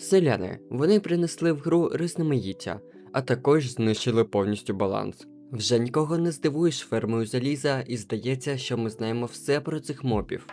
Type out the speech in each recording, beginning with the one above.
Селяни вони принесли в гру різноманіття, а також знищили повністю баланс. Вже нікого не здивуєш фермою заліза, і здається, що ми знаємо все про цих мобів.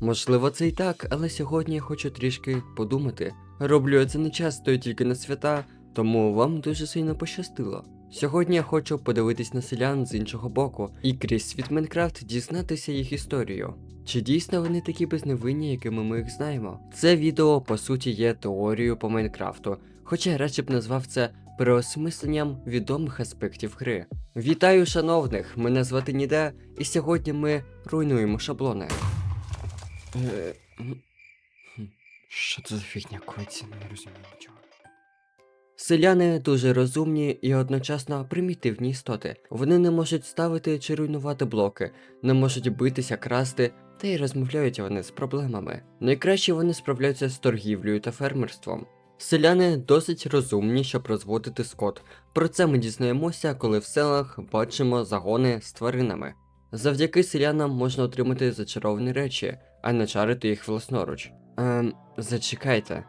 Можливо, це і так, але сьогодні я хочу трішки подумати. Роблю я це не часто і тільки на свята, тому вам дуже сильно пощастило. Сьогодні я хочу подивитись на селян з іншого боку і крізь світ Майнкрафт дізнатися їх історію. Чи дійсно вони такі безневинні, якими ми їх знаємо? Це відео по суті є теорією по Майнкрафту, хоча я радше б назвав це переосмисленням відомих аспектів гри. Вітаю, шановних! Мене звати Ніде, і сьогодні ми руйнуємо шаблони. Е, Що це за фігня коїться? Не розумію нічого. Селяни дуже розумні і одночасно примітивні істоти. Вони не можуть ставити чи руйнувати блоки, не можуть битися, красти, та й розмовляють вони з проблемами. Найкраще вони справляються з торгівлею та фермерством. Селяни досить розумні, щоб розводити скот. Про це ми дізнаємося, коли в селах бачимо загони з тваринами. Завдяки селянам можна отримати зачаровані речі, а не чарити їх власноруч. Ем, зачекайте.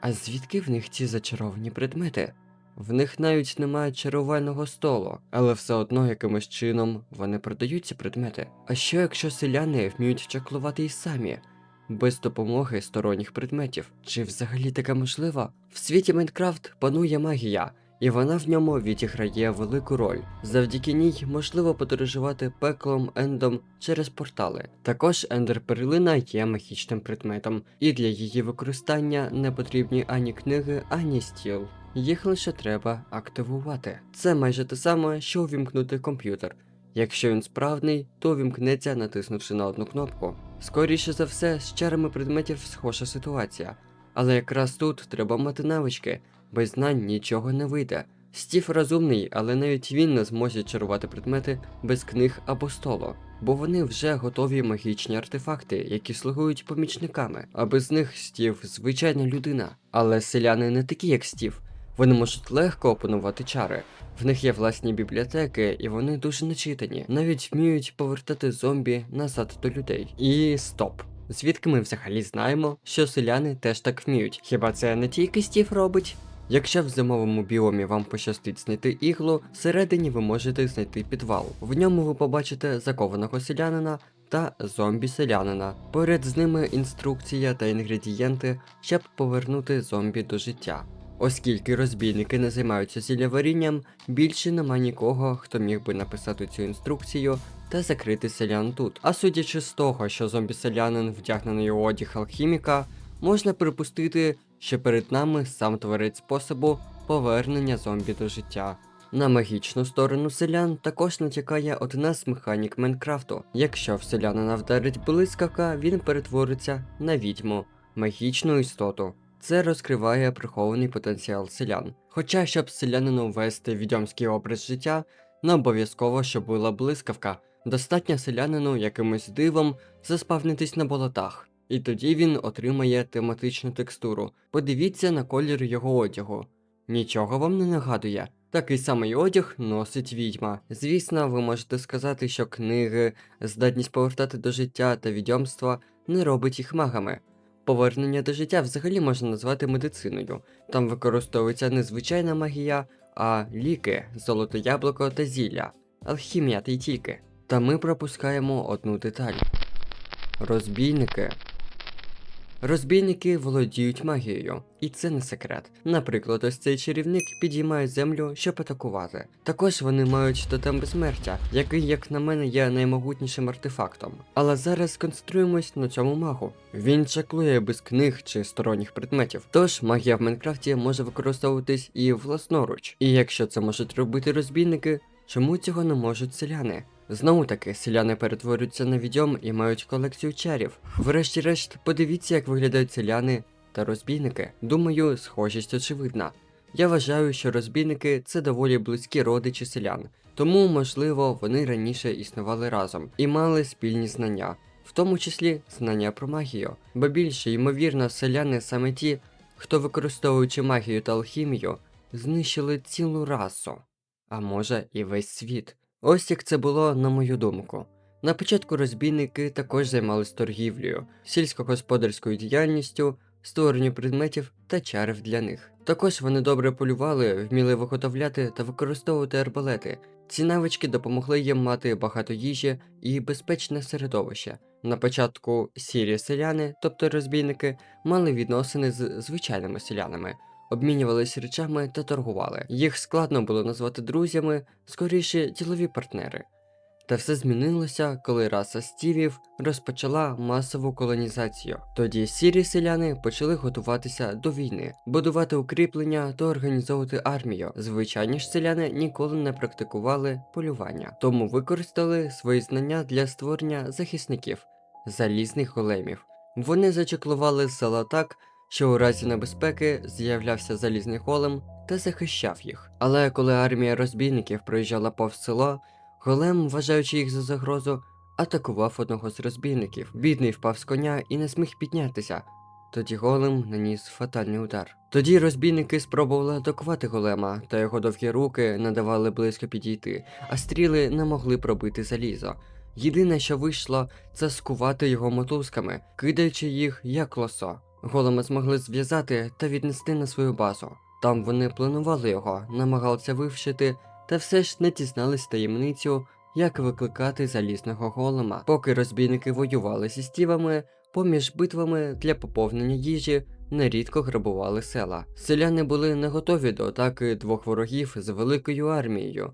А звідки в них ці зачаровані предмети? В них навіть немає чарувального столу, але все одно якимось чином вони продають ці предмети. А що якщо селяни вміють чаклувати й самі, без допомоги сторонніх предметів? Чи взагалі таке можливо? В світі Майнкрафт панує магія, і вона в ньому відіграє велику роль. Завдяки ній можливо подорожувати пеклом ендом через портали. Також ендер перлина є магічним предметом, і для її використання не потрібні ані книги, ані стіл. Їх лише треба активувати. Це майже те саме, що увімкнути комп'ютер. Якщо він справний, то увімкнеться, натиснувши на одну кнопку. Скоріше за все, з чарами предметів схожа ситуація. Але якраз тут треба мати навички, без знань нічого не вийде. Стів розумний, але навіть він не зможе чарувати предмети без книг або столу, бо вони вже готові магічні артефакти, які слугують помічниками, а без них Стів звичайна людина. Але селяни не такі, як Стів. Вони можуть легко опанувати чари. В них є власні бібліотеки, і вони дуже начитані. Навіть вміють повертати зомбі назад до людей. І стоп. Звідки ми взагалі знаємо, що селяни теж так вміють? Хіба це не тільки Стів робить? Якщо в зимовому біомі вам пощастить знайти іглу, всередині ви можете знайти підвал. В ньому ви побачите закованого селянина та зомбі-селянина. Поряд з ними інструкція та інгредієнти, щоб повернути зомбі до життя. Оскільки розбійники не займаються зілляварінням, більше нема нікого, хто міг би написати цю інструкцію та закрити селян тут. А судячи з того, що зомбі-селянин вдягнений у одяг алхіміка, можна припустити, що перед нами сам творець способу повернення зомбі до життя. На магічну сторону селян також натякає одна з механік Майнкрафту. Якщо в селянина вдарить блискавка, він перетвориться на відьму, магічну істоту. Це розкриває прихований потенціал селян. Хоча, щоб селянину ввести відьомський образ життя, не обов'язково, щоб була блискавка. Достатньо селянину якимось дивом заспавнитись на болотах, і тоді він отримає тематичну текстуру. Подивіться на колір його одягу. Нічого вам не нагадує. Такий самий одяг носить відьма. Звісно, ви можете сказати, що книги, здатність повертати до життя та відьомства не робить їх магами. Повернення до життя взагалі можна назвати медициною. Там використовується не звичайна магія, а ліки, золоте яблуко та зілля, алхімія та й тільки. Та ми пропускаємо одну деталь. Розбійники. Розбійники володіють магією, і це не секрет. Наприклад, ось цей чарівник підіймає землю, щоб атакувати. Також вони мають тотем безсмертя, який, як на мене, є наймогутнішим артефактом. Але зараз сконцентруємось на цьому магу. Він чаклує без книг чи сторонніх предметів. Тож магія в Майнкрафті може використовуватись і власноруч. І якщо це можуть робити розбійники, чому цього не можуть селяни? Знову таки, селяни перетворюються на відьом і мають колекцію чарів. Врешті-решт, подивіться, як виглядають селяни та розбійники. Думаю, схожість очевидна. Я вважаю, що розбійники це доволі близькі родичі селян, тому, можливо, вони раніше існували разом і мали спільні знання, в тому числі знання про магію. Бо більше ймовірно, селяни саме ті, хто використовуючи магію та алхімію, знищили цілу расу, а може і весь світ. Ось як це було, на мою думку. На початку розбійники також займалися торгівлею, сільськогосподарською діяльністю, створенню предметів та чарів для них. Також вони добре полювали, вміли виготовляти та використовувати арбалети. Ці навички допомогли їм мати багато їжі і безпечне середовище. На початку сірі селяни, тобто розбійники, мали відносини з звичайними селянами, обмінювалися речами та торгували. Їх складно було назвати друзями, скоріше ділові партнери. Та все змінилося, коли раса стівів розпочала масову колонізацію. Тоді сірі селяни почали готуватися до війни, будувати укріплення та організовувати армію. Звичайні ж селяни ніколи не практикували полювання, тому використали свої знання для створення захисників залізних големів. Вони зачеклували села так, що у разі небезпеки з'являвся залізний голем та захищав їх. Але коли армія розбійників проїжджала повз село, голем, вважаючи їх за загрозу, атакував одного з розбійників. Бідний впав з коня і не зміг піднятися. Тоді голем наніс фатальний удар. Тоді розбійники спробували атакувати голема, та його довгі руки не давали близько підійти, а стріли не могли пробити залізо. Єдине, що вийшло, це скувати його мотузками, кидаючи їх як лосо. Голема змогли зв'язати та віднести на свою базу. Там вони планували його, намагалися вивчити, та все ж не дізнались таємницю, як викликати залізного голема. Поки розбійники воювали зі стівами, поміж битвами для поповнення їжі нерідко грабували села. Селяни були не готові до атаки двох ворогів з великою армією.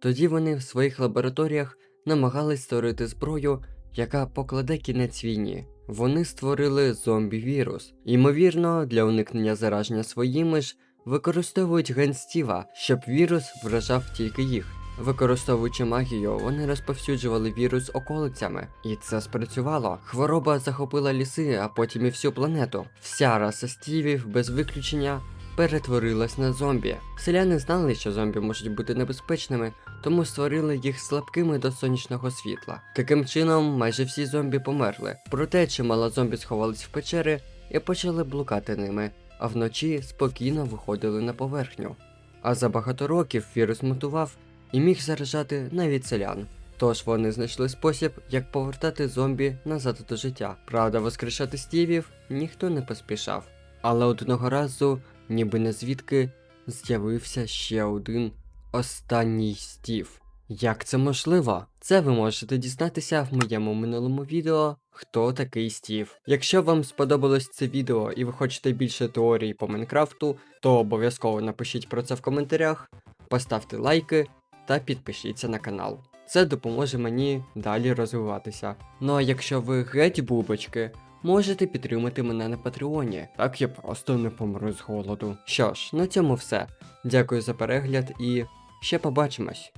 Тоді вони в своїх лабораторіях намагались створити зброю, яка покладе кінець війні. Вони створили зомбі-вірус. Ймовірно, для уникнення зараження своїми ж використовують ген Стіва, щоб вірус вражав тільки їх. Використовуючи магію, вони розповсюджували вірус околицями, і це спрацювало. Хвороба захопила ліси, а потім і всю планету. Вся раса стівів без виключення перетворилась на зомбі. Селяни знали, що зомбі можуть бути небезпечними, тому створили їх слабкими до сонячного світла. Таким чином, майже всі зомбі померли. Проте чимало зомбі сховались в печери і почали блукати ними, а вночі спокійно виходили на поверхню. А за багато років вірус мутував і міг заражати навіть селян. Тож вони знайшли спосіб, як повертати зомбі назад до життя. Правда, воскрешати стівів ніхто не поспішав. Але одного разу, ніби не звідки, з'явився ще один останній стів. Як це можливо? Це ви можете дізнатися в моєму минулому відео, хто такий стів. Якщо вам сподобалось це відео і ви хочете більше теорій по Майнкрафту, то обов'язково напишіть про це в коментарях, поставте лайки та підпишіться на канал. Це допоможе мені далі розвиватися. Ну а якщо ви геть бубочки, можете підтримати мене на Патреоні. Так я просто не помру з голоду. Що ж, на цьому все. Дякую за перегляд і ще побачимось.